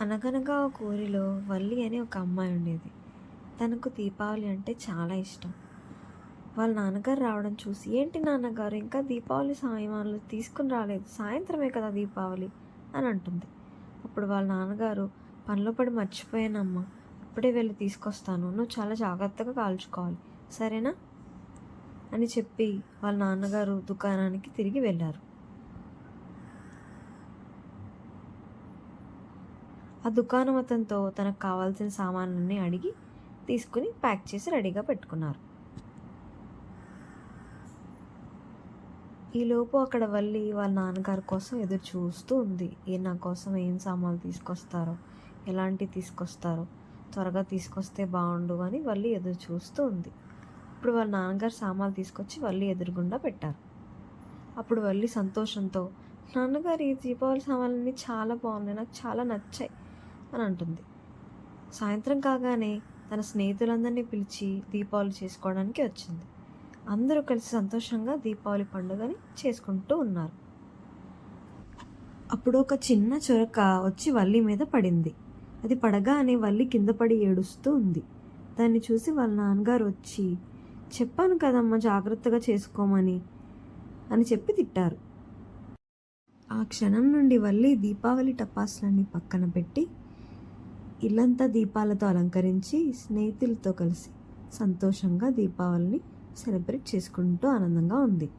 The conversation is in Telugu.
అనగనగా ఒక ఊరిలో వల్లి అనే ఒక అమ్మాయి ఉండేది. తనకు దీపావళి అంటే చాలా ఇష్టం. వాళ్ళ నాన్నగారు రావడం చూసి ఏంటి నాన్నగారు ఇంకా దీపావళి సామాన్లు తీసుకుని రాలేదు. సాయంత్రమే కదా దీపావళి అని అంటుంది. అప్పుడు వాళ్ళ నాన్నగారు పనిలో పడి మర్చిపోయానమ్మా. ఇప్పుడే వెళ్ళి తీసుకొస్తాను. నువ్వు చాలా జాగ్రత్తగా కాల్చుకోవాలి. సరేనా? అని చెప్పి వాళ్ళ నాన్నగారు దుకాణానికి తిరిగి వెళ్ళారు. ఆ దుకాణం అతనితో తనకు కావాల్సిన సామాన్ని అడిగి తీసుకుని ప్యాక్ చేసి రెడీగా పెట్టుకున్నారు. ఈలోపు అక్కడ వల్లి వాళ్ళ నాన్నగారి కోసం ఎదురు చూస్తూ ఉంది. ఏ నా కోసం ఏం సామాన్లు తీసుకొస్తారో ఎలాంటివి తీసుకొస్తారో త్వరగా తీసుకొస్తే బాగుండు అని వల్లి ఎదురు చూస్తూ ఉంది. ఇప్పుడు వాళ్ళ నాన్నగారు సామాన్లు తీసుకొచ్చి వల్లి ఎదురుగుండా పెట్టారు. అప్పుడు వల్లి సంతోషంతో నాన్నగారు ఈ దీపావళి సామాన్లన్నీ చాలా బాగున్నాయి నాకు చాలా నచ్చాయి. అని అంటుంది. సాయంత్రం కాగానే తన స్నేహితులందరినీ పిలిచి దీపావళి చేసుకోవడానికి వచ్చింది. అందరూ కలిసి సంతోషంగా దీపావళి పండుగని చేసుకుంటూ ఉన్నారు. అప్పుడు ఒక చిన్న చొరక వచ్చి వల్లి మీద పడింది. అది పడగానే వల్లి కింద పడి ఏడుస్తూ ఉంది. దాన్ని చూసి వాళ్ళ నాన్నగారు వచ్చి చెప్పాను కదమ్మా జాగ్రత్తగా చేసుకోమని అని చెప్పి తిట్టారు. ఆ క్షణం నుండి వల్లి దీపావళి టపాసులన్నీ పక్కన పెట్టి ఇల్లంతా దీపాలతో అలంకరించి స్నేహితులతో కలిసి సంతోషంగా దీపావళిని సెలబ్రేట్ చేసుకుంటూ ఆనందంగా ఉంది.